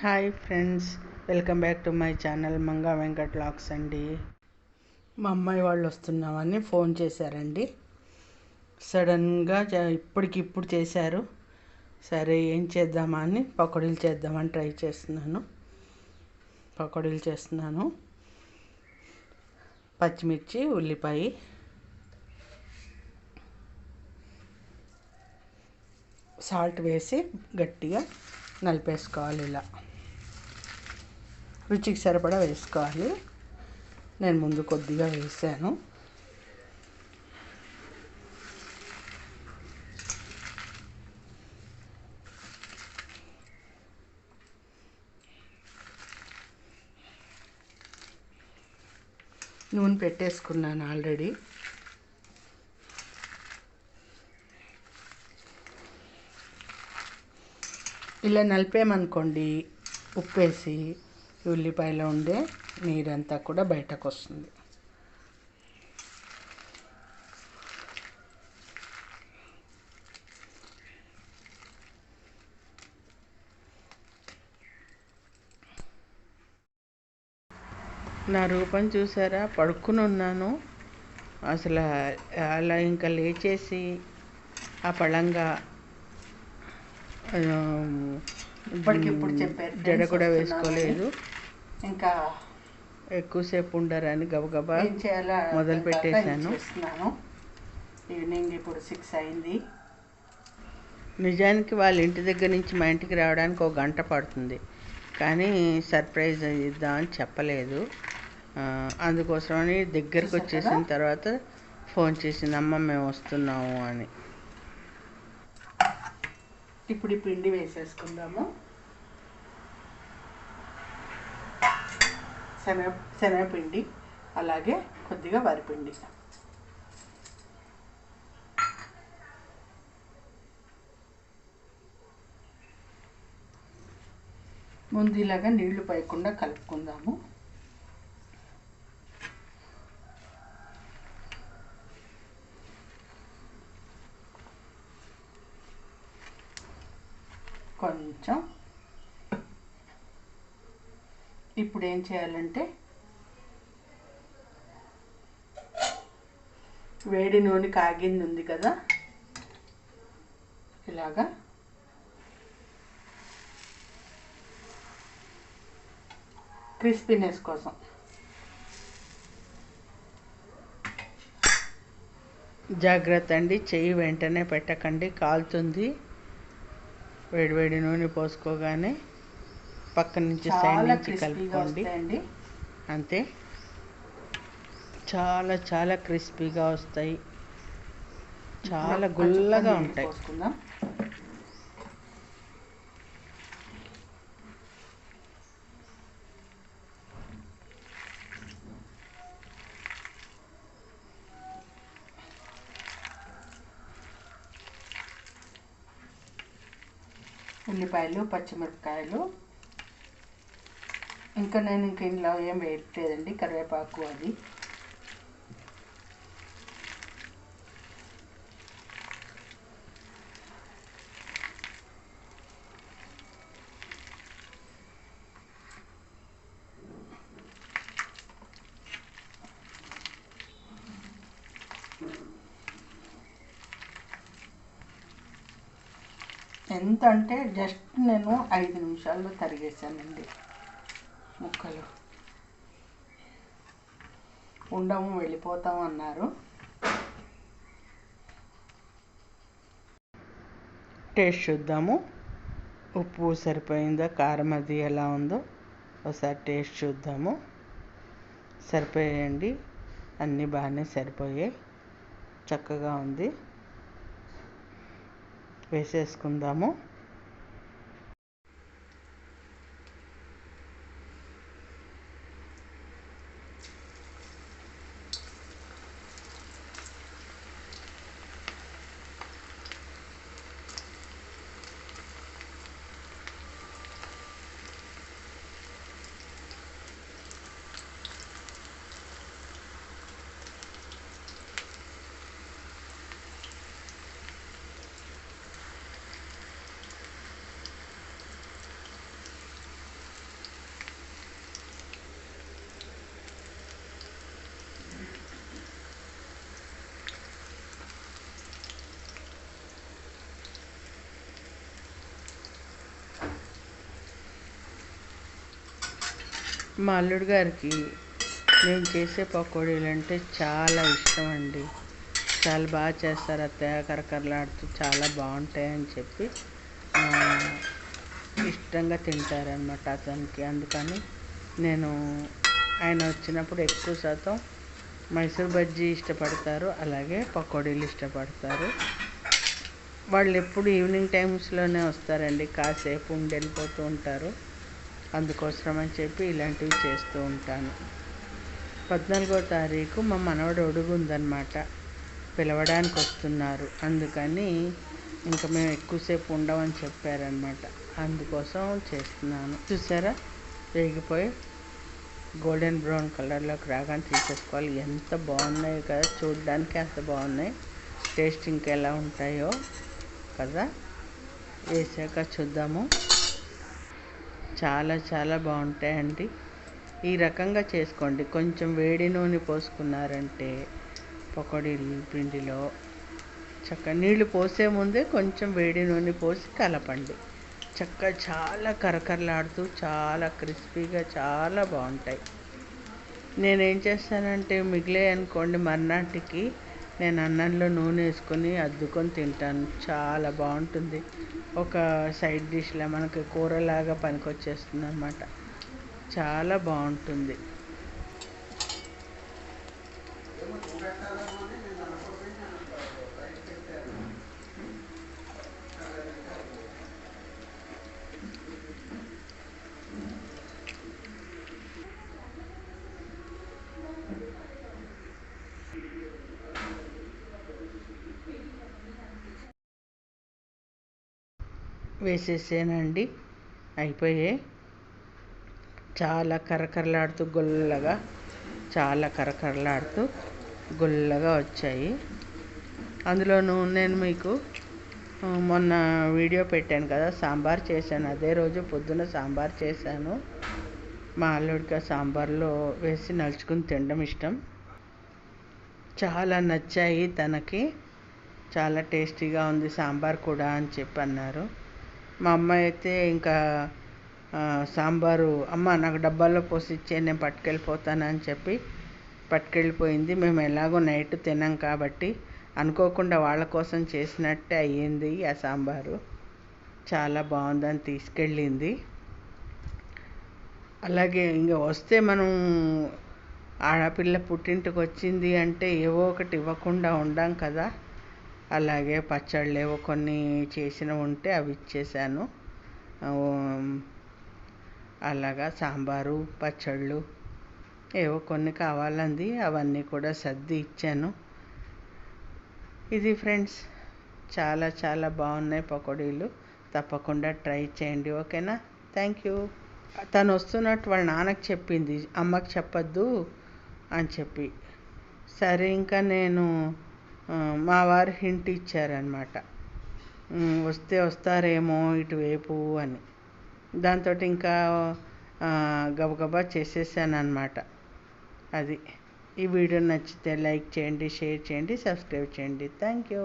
Hi friends welcome back to my channel Manga Venkat lakhs అండి. మా అమ్మాయి వాళ్ళు వస్తున్నామని ఫోన్ చేశారండి. సడన్గా ఇప్పటికిప్పుడు చేశారు. సరే ఏం చేద్దామా అని పకోడీలు చేద్దామని ట్రై చేస్తున్నాను. పకోడీలు చేస్తున్నాను. పచ్చిమిర్చి ఉల్లిపాయ. సాల్ట్ వేసి గట్టిగా నలిపేసుకోవాలి ఇలా. రుచికి సరిపడా వేసుకోవాలి. నేను ముందు కొద్దిగా వేసాను. నూనె పెట్టేసుకున్నాను ఆల్రెడీ. ఇలా నలిపేమనుకోండి ఉప్పేసి ఉల్లిపాయలో ఉండే నీరంతా కూడా బయటకు వస్తుంది నా రూపం చూసారా? పడుకుని ఉన్నాను అసలు అలా ఇంకా లేచేసి ఆ పళంగా ఇప్పటికిప్పుడు చెప్పారు జడ కూడా. వేసుకోలేదు ఇంకా ఎక్కువసేపు ఉండరని గబగబా మొదలు పెట్టేశాను. ఈవినింగ్ ఇప్పుడు సిక్స్ అయింది నిజానికి వాళ్ళ ఇంటి దగ్గర నుంచి మా ఇంటికి రావడానికి ఒక గంట పడుతుంది కానీ సర్ప్రైజ్ ఇద్దామని చెప్పలేదు ఆ, అందుకోసమని దగ్గరకు వచ్చేసిన? తర్వాత ఫోన్ చేసింది అమ్మ మేము వస్తున్నాము అని ఇప్పుడు ఈ పిండి వేసేసుకుందాము. శనగ శనగపిండి అలాగే కొద్దిగా వరిపిండి. ముందు ఇలాగా నీళ్ళు పైకుండా కలుపుకుందాము కొంచెం ఇప్పుడు ఏం చేయాలంటే వేడి నూనె కాగింది ఉంది కదా. ఇలాగా క్రిస్పీనెస్ కోసం జాగ్రత్త అండి. చెయ్యి వెంటనే పెట్టకండి. కాలుతుంది. వేడివేడి నూనె పోసుకోగానే పక్క నుంచి సైడ్ నుంచి కలుపుకోండి. అంతే. చాలా చాలా క్రిస్పీగా వస్తాయి. చాలా గుల్లగా ఉంటాయి. ఉల్లిపాయలు పచ్చిమిరపకాయలు ఇంకా నేను ఇంక ఇందులో ఏం వేయట్లేదండి కరివేపాకు అది. ఎంత అంటే జస్ట్ నేను ఐదు నిమిషాల్లో తరిగేసానండి ముక్కలు. ఉండము వెళ్ళిపోతాం అన్నారు. టేస్ట్ చూద్దాము. ఉప్పు సరిపోయిందా కారం అది ఎలా ఉందో ఒకసారి టేస్ట్ చూద్దాము. సరిపోయాయండి అన్నీ బాగానే సరిపోయాయి. చక్కగా ఉంది. వేసేసుకుందాము. మా అల్లుడు గారికి నేను చేసే పకోడీలు అంటే చాలా ఇష్టం అండి చాలా బాగా చేస్తారు అత్తయ్య కరకరలాడుతూ చాలా బాగుంటాయని చెప్పి ఇష్టంగా తింటారనమాట అతనికి. అందుకని నేను ఆయన వచ్చినప్పుడు ఎక్కువ శాతం మైసూర్ బజ్జీ ఇష్టపడతారు అలాగే పకోడీలు ఇష్టపడతారు. వాళ్ళు ఎప్పుడు ఈవినింగ్ టైమ్స్లోనే వస్తారండి కాసేపు ఉండి వెళ్ళిపోతూ ఉంటారు. అందుకోసం అని చెప్పి ఇలాంటివి చేస్తూ ఉంటాను. పద్నాలుగో తారీఖు మా మనవడు అడుగు ఉందన్నమాట పిలవడానికి వస్తున్నారు అందుకని ఇంకా మేము ఎక్కువసేపు ఉండమని చెప్పారనమాట అందుకోసం చేస్తున్నాను. చూసారా? వేగిపోయి గోల్డెన్ బ్రౌన్ కలర్లోకి రాగానే తీసేసుకోవాలి. ఎంత బాగున్నాయి కదా చూడడానికి ఎంత బాగున్నాయి టేస్ట్ ఇంకా ఎలా ఉంటాయో కదా? వేసాక చూద్దాము. చాలా చాలా బాగుంటాయండి. ఈ రకంగా చేసుకోండి. కొంచెం వేడి నూనె పోసుకున్నారంటే పకోడీలు పిండిలో చక్క నీళ్ళు పోసే ముందే కొంచెం వేడి నూనె పోసి కలపండి. చక్క చాలా కరకరలాడుతూ చాలా క్రిస్పీగా చాలా బాగుంటాయి. నేనేం చేస్తానంటే మిగిలే అనుకోండి మర్నాటికి నేను అన్నంలో నూనె వేసుకొని అద్దుకొని తింటాను. చాలా బాగుంటుంది. ఒక సైడ్ డిష్లా మనకి కూరలాగా పనికొచ్చేస్తుంది అనమాట చాలా బాగుంటుంది. వేసేసానండి. అయిపోయాయి చాలా కరకరలాడుతూ గుల్లగా చాలా కరకరలాడుతూ గుల్లగా వచ్చాయి. అందులోనూ నేను మీకు మొన్న వీడియో పెట్టాను కదా సాంబార్ చేశాను. అదే రోజు పొద్దున సాంబార్ చేశాను. మా అల్లుడికి ఆ సాంబార్లో వేసి నలుచుకుని తినడం ఇష్టం. చాలా నచ్చాయి తనకి. చాలా టేస్టీగా ఉంది సాంబార్ కూడా అని చెప్పి అన్నారు మా అమ్మాయి అయితే ఇంకా సాంబారు అమ్మ నాకు డబ్బాలో పోసి ఇచ్చే నేను పట్టుకెళ్ళిపోతానని చెప్పి పట్టుకెళ్ళిపోయింది. మేము ఎలాగో నైట్ తినాం కాబట్టి అనుకోకుండా వాళ్ళ కోసం చేసినట్టే అయ్యింది ఆ సాంబారు. చాలా బాగుందని తీసుకెళ్ళింది. అలాగే ఇంకా వస్తే మనం ఆడపిల్ల పుట్టింటికి వచ్చింది అంటే ఏవో ఒకటి ఇవ్వకుండా ఉండాం కదా. అలాగే పచ్చళ్ళు ఏవో కొన్ని చేసినవి ఉంటే అవి ఇచ్చేసాను. అలాగా సాంబారు పచ్చళ్ళు ఏవో కొన్ని కావాలంది అవన్నీ కూడా సర్ది ఇచ్చాను. ఇది ఫ్రెండ్స్ చాలా చాలా బాగున్నాయి పకోడీలు. తప్పకుండా ట్రై చేయండి ఓకేనా? Thank you. తను వస్తున్నట్టు వాళ్ళ నాన్నకి చెప్పింది అమ్మకి చెప్పొద్దు అని చెప్పి. సరే ఇంకా నేను మా వారు హింట్ ఇచ్చారనమాట వస్తే వస్తారేమో ఇటువైపు అని. దాంతో ఇంకా గబగబా చేసేసాను అనమాట అది. ఈ వీడియో నచ్చితే లైక్ చేయండి షేర్ చేయండి సబ్స్క్రైబ్ చేయండి. Thank you.